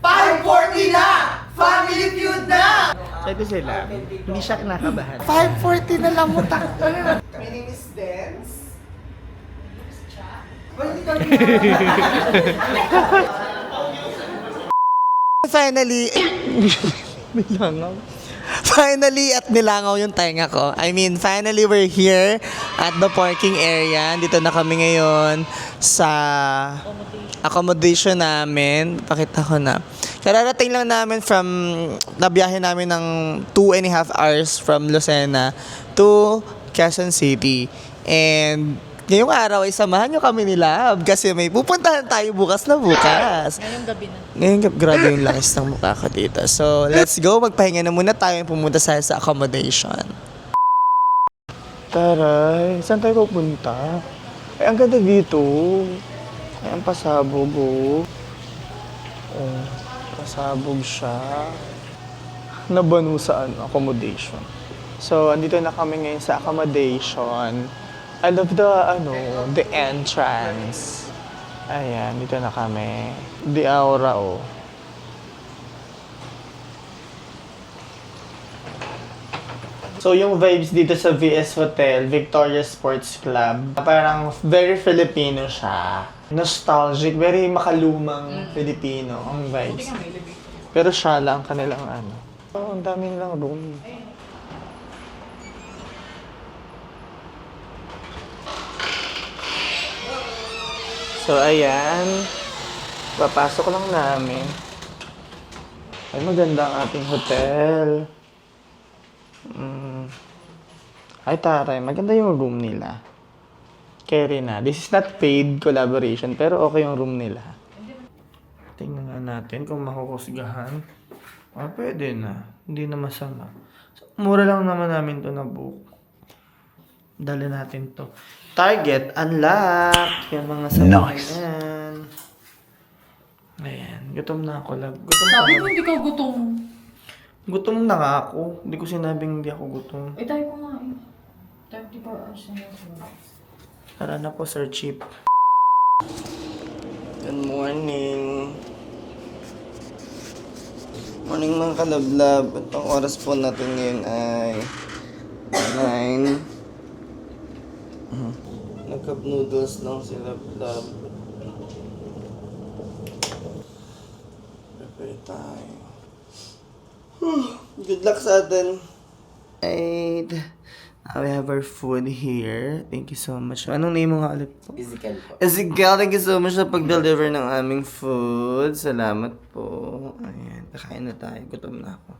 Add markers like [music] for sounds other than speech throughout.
540 na! Family feud na! Ito sila, hindi siya kinakabahan. 540 na lang mo tak. [laughs] My name is Dance. Finally, [laughs] Bilangaw. Finally at nilangaw yung tenga ko. I mean, finally we're here at the parking area. Dito na kami ngayon sa accommodation namin. Pakita ko na. Kararating lang namin from, nabiyahe namin ng two and a half hours from Lucena to Quezon City. And ngayong araw ay samahan nyo kami ni Lab kasi may pupuntahan tayo bukas na bukas. Ngayong gabi na. Ngayon, grabe yung langis ng mukha ko dito. So, let's go. Magpahinga na muna tayo pumunta sa, sa accommodation. Taray, saan tayo pupunta? Ay, ang ganda dito. Ay, ang pasabog, oh. Oh, pasabog siya. Nabanu sa ano, accommodation. So, andito na kami ngayon sa accommodation. I love the, ano, the entrance. Ayan, dito na kami. The aura, oh. So, yung vibes dito sa VS Hotel, Victoria Sports Club, parang very Filipino siya. Nostalgic, very makalumang Filipino ang vibes. Pero siya lang kanilang ano. Oh, ang dami nilang room. So, ayan. Papasok lang namin. Ay, maganda ang ating hotel. Mm. Ay, taray. Maganda yung room nila. Carry na. This is not paid collaboration, pero okay yung room nila. Tingnan nga natin kung makukusgahan. Ah, pwede na. Hindi na masama. So, mura lang naman namin to na book. Dali natin to. Target, unlock. Yan mga sabi nice. yan. Ayan, gutom na ako. Lab. Gutom Sabi mo hindi ka gutom. Gutom na nga ako. Hindi ko sinabing hindi ako gutom. Eh, tayo kumain. 34 hours na yun. Tara na po, Sir Chip. Good morning. Morning mga kalablab. At ang oras po natin ngayon ay 9. Mhm. Nag-cup noodles lang sila, lab. Prepare tayo. Good luck sa atin. Now we have our food here. Thank you so much. Anong name mo nga ulit po? Physical po. Ezekiel, thank you so much sa pag-deliver ng aming food. Salamat po. Ayan, kakain na tayo. Gutom na ako.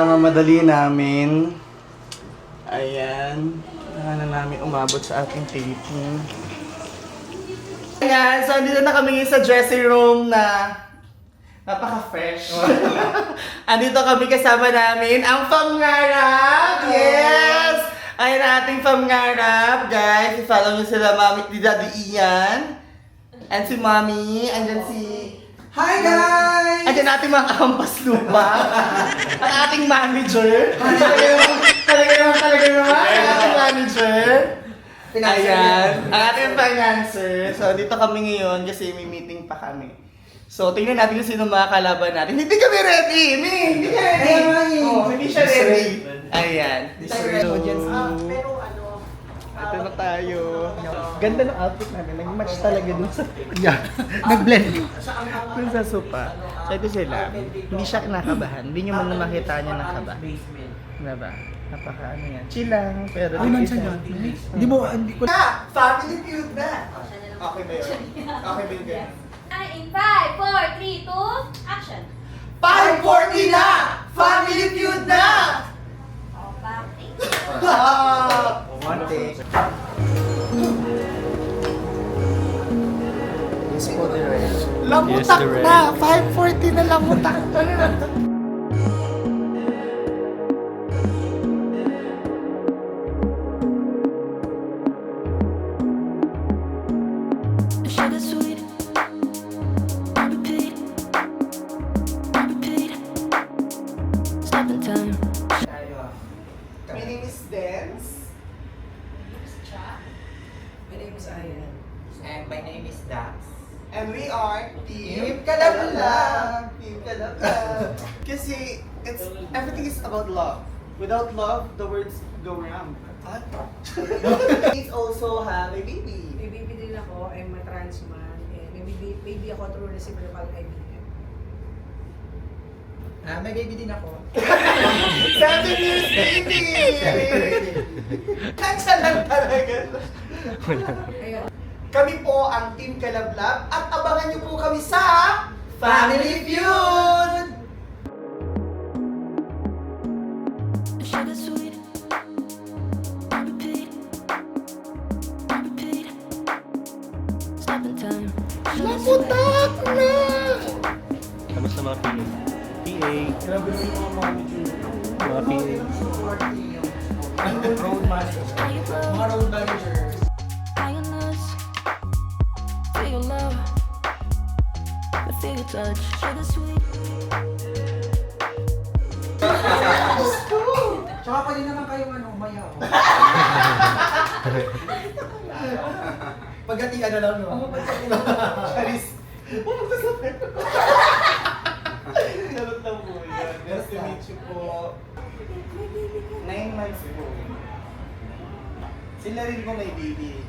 Ah, mamadali namin. Ayan. Na namin umabot sa ating taping. Ayan, so andito na kami sa dressing room na napaka-fresh. [laughs] andito kami kasama namin ang Famngarap! Yes! Ayan ang ating Famngarap, guys. I-follow nyo sila, Mami, Daddy Ian. And si Mami, andyan si... Hi guys! Andyan natin mga kampas lupa. [laughs] ang ating manager. Talaga naman, talaga naman, talaga naman. Ang ating manager. Ayan. Ang ating financer. So, dito kami ngayon kasi may meeting pa kami. So, tingnan natin kung sino mga kalaban natin. Hindi kami ready! Hindi, hindi ka ready! Ayan. Oh, hindi siya ready. Ayan. Audience. Ah, So, pero ito na tayo. Ganda ng outfit namin. Nag-match talaga dun sa... [laughs] nag-blend. Dun sa sopa. So ito sila. Hindi siya kinakabahan. Hindi nyo man na makita niya ng kaba. Diba? Napaka ano yan. Chill lang. Pero Ay, nandiyan yan. Hindi mo, hindi ko... Na! Family feud na! Okay ba yun? Okay ba yun? In 5, 4, 3, 2, action! 540 na! Family feud na! Oh, back. [laughs] One. Yes po, the rest. Lamutak yes, the na! 5.40 na lamutak na! [laughs] are Team Kalabla. Team Kalabla. [laughs] Kasi it's everything is about love. Without love, the words go wrong. It's [laughs] also have a baby. May baby din ako. I'm a trans man. And may baby, baby ako through reciprocal IVF. Ah, may baby din ako. [laughs] Seven years baby! Kansa lang talaga. Ayun. Kami po ang Team Kalablab at abangan niyo po kami sa Family Feud! Sugar sweet, repeat, repeat. Stop in time. Lamutak na! Kamusta mga PA? PA, Grabe yung mga mami mga PA. Road touch. Sugar sweet. Tsaka pwede naman kayo ano, umayaw. Pagkatian na lang, no? Charis. Charot lang po yan. Nice to meet you po. Nine months po. Sila rin po may baby.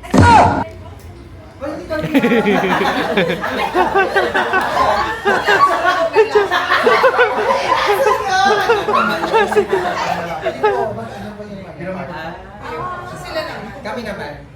Pwede kami Kami naman.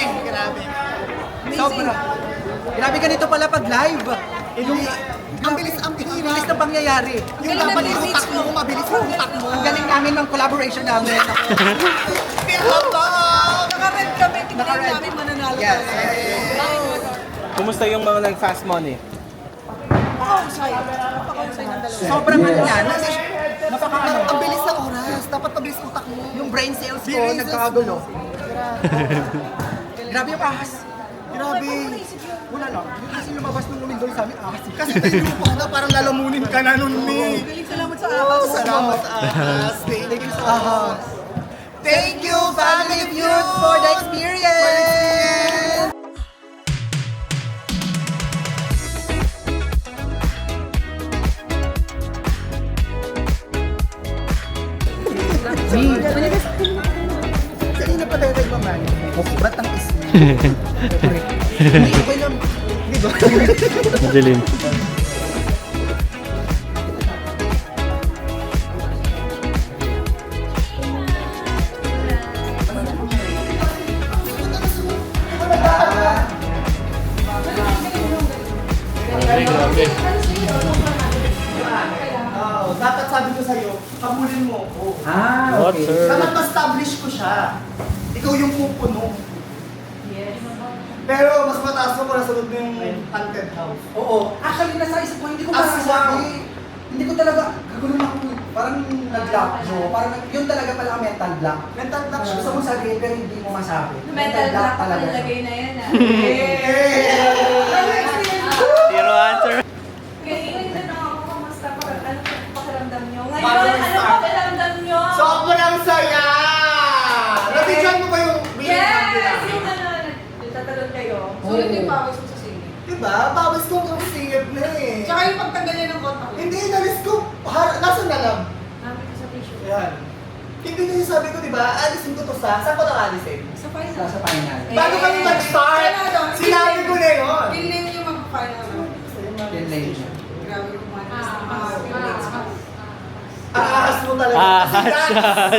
Namin. Grabe. Sobra. Grabe ganito pala pag live. Yung, ang bilis, ang bilis na pangyayari. Yung mabilis ang utak mo, mabilis ang utak mo. Ang galing namin ng collaboration namin. [laughs] Naka-red kami, tingnan Naka-red. namin mananalo. Yes. Kumusta yung mga nag-fast money? Napaka-usay. Napaka-usay ng dalawa. Sobrang ano yan. Napaka ano. Ang bilis ng oras. Dapat mabilis utak mo. Yung brain cells ko nagkakagulo. Grabe yung ahas. Grabe. Wala lang. Yung kasi lumabas nung umindol sa amin, ahas. Kasi mo pa parang lalamunin ka na nun, ni. Salamat sa ahas. Salamat sa ahas. Thank you sa ahas. Thank you, Family Feud, for the experience! Kanina pa tayo nagmaman. Ba't ang Hindi, okay lang. Di ba? Madilim. Oo, dapat sabi ko sa'yo, kabulin mo ako. Ah, sir? Dapat ma-establish ko siya. Ikaw yung pupuno. Pero mas mataas mo kung nasunod mo yung haunted house. Oo. Actually, nasa isip ko, hindi ko masasabi. Hindi ko talaga, kagulong ako. eh. Parang nag-lock mo. Parang yun talaga pala ang mental block. Mental block siya. Gusto mo sabihin pero hindi mo masabi. Mental block talaga. nilagay na yan ah. [laughs] Zero answer. Ngayon, tanong ako, kamusta pa? Ano pakiramdam nyo? Ngayon, Bagong ano start. pakiramdam nyo? Sobrang saya! Nabidyan mo ba yung Yes! Yung ano, nagtatalon Sulit yung pawis mo sa singing. Diba? Bawis ko kung singip na eh. Tsaka yung pagtanggal niya ng kontak. Hindi, nalis ko. Har nasa na lang? Namin ko sa tissue. Yan. Hindi sabi ko, di ba, alisin ko to sa, saan ko na alisin? Sa final. Sa final. Eh, Bago kami mag-start, sinabi ko na yun. Yun lang yung mag-final. Grabe yung manis ng mga feelings mo. Aahas mo talaga. Ah, Kasi shot.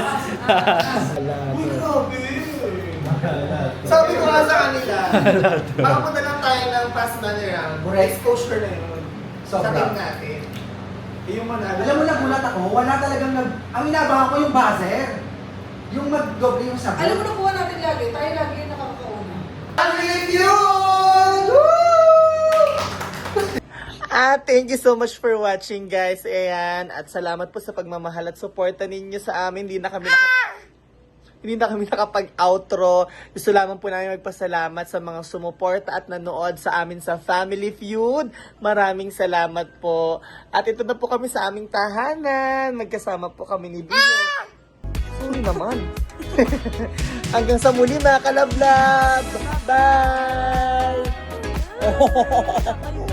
Nga sa kanila, [laughs] makapunta lang tayo ng past money round. Exposure na yun. Sa team natin. Eh, yung manalo. Alam mo, nagulat ako, wala talagang nag... Ang inabangan ko yung buzzer. Yung mag-doble yung sagot. Alam mo nakuha natin lagi, tayo lagi yung nakakauna. Ang yun! Ah, thank you so much for watching guys. Ayan. At salamat po sa pagmamahal at suporta ninyo sa amin. Hindi na kami nakapag... Hindi na kami nakapag-outro. Gusto lamang po namin magpasalamat sa mga sumuporta at nanood sa amin sa Family Feud. Maraming salamat po. At ito na po kami sa aming tahanan. Magkasama po kami ni Bio. Sorry naman. [laughs] Hanggang sa muli mga kalablab. Bye! [laughs]